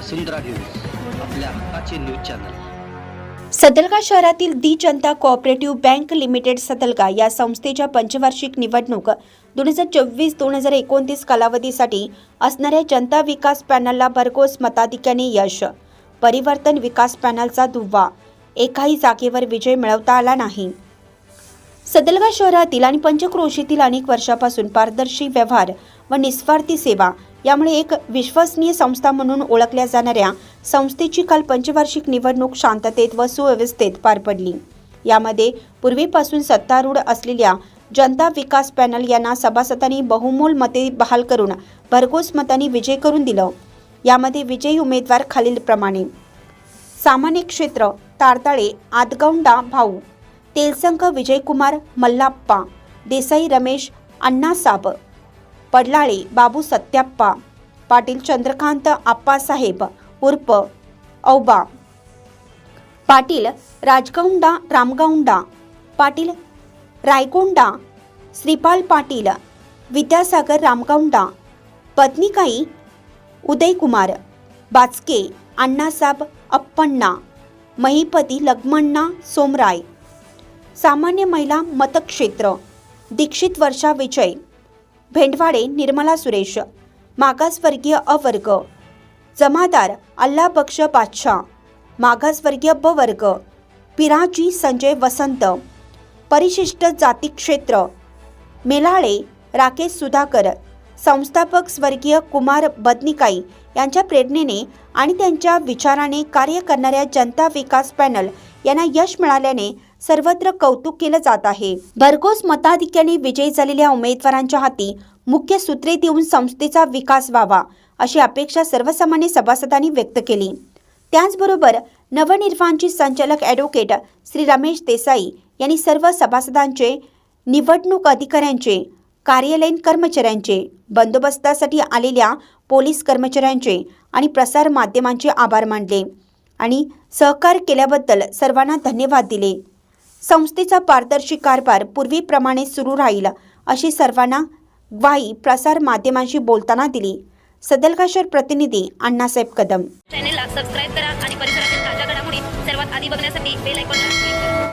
वसुंधरा news आपल्या हक्काचे news channel. Sadalga शहरातील the Janata cooperative bank limited Sadalga या संस्थेच्या पंचवार्षिक निवडणूक दोन हजार चोवीस दोन हजार एकोणतीस कालावधीसाठी असणाऱ्या जनता विकास पॅनलला भरघोस मताधिक्याने यश परिवर्तन विकास पॅनलचा दुव्वा एकाही जागेवर विजय मिळवता आला नाही. सदलगा शहरातील आणि पंचक्रोशीतील अनेक वर्षापासून पारदर्शी व्यवहार व निस्वार्थी सेवा यामुळे एक विश्वसनीय संस्था म्हणून ओळखल्या जाणाऱ्या संस्थेची काल पंचवार्षिक निवडणूक शांततेत व सुव्यवस्थेत पार पडली. यामध्ये पूर्वीपासून सत्तारूढ असलेल्या जनता विकास पॅनल यांना सभासदांनी बहुमोल मते बहाल करून भरघोस मतांनी विजय करून दिलं. यामध्ये विजयी उमेदवार खालीलप्रमाणे सामान्य क्षेत्र तारताळे आदगौंडा भाऊ तेलसंख विजयकुमार मल्लाप्पा देसाई रमेश अण्णासाब पडलाळे बाबू सत्याप्पा पाटील चंद्रकांत आप्पासाहेब उर्फ औबा. पाटील राजगौंडा रामगौंडा. पाटील रायगोंडा. श्रीपाल पाटील विद्यासागर रामगौंडा. पत्नीकाई उदयकुमार बाचके अण्णासाहेब अप्पण्णा महिपती लग्मण्णा सोमराय. सामान्य महिला मतक्षेत्र दीक्षित वर्षा विजय. भेंडवाडे निर्मला सुरेश. मागासवर्गीय अवर्ग जमादार अल्ला बक्ष बादशाह. मागासवर्गीय ब वर्ग. पिराजी संजय वसंत. परिशिष्ट जाती क्षेत्र. मेलाळे राकेश सुधाकर. संस्थापक स्वर्गीय कुमार बदनिकाई यांच्या प्रेरणेने आणि त्यांच्या विचाराने कार्य करणाऱ्या जनता विकास पॅनल यांना यश मिळाल्याने सर्वत्र कौतुक केलं जात आहे. भरघोस मताधिक्याने विजयी झालेल्या उमेदवारांच्या हाती मुख्य सूत्रे देऊन संस्थेचा विकास व्हावा अशी अपेक्षा सर्वसामान्य सभासदांनी व्यक्त केली. त्याचबरोबर नवनिर्माणची संचालक ॲडव्होकेट श्री रमेश देसाई यांनी सर्व सभासदांचे निवडणूक अधिकाऱ्यांचे कार्यालयीन कर्मचाऱ्यांचे बंदोबस्तासाठी आलेल्या पोलीस कर्मचाऱ्यांचे आणि प्रसार माध्यमांचे आभार मानले. आणि सहकार केल्याबद्दल सर्वांना धन्यवाद दिले. संस्थेचा पारदर्शी कारभार पूर्वीप्रमाणे सुरू राहील अशी सर्वांना ग्वाही प्रसार माध्यमांशी बोलताना दिली. सदलकाशर प्रतिनिधी अण्णासाहेब कदम. चॅनेलला सबस्क्राईब करा आणि परिसरातील ताज्या घडामोडी सर्वात आधी बघण्यासाठी बेल आयकॉनला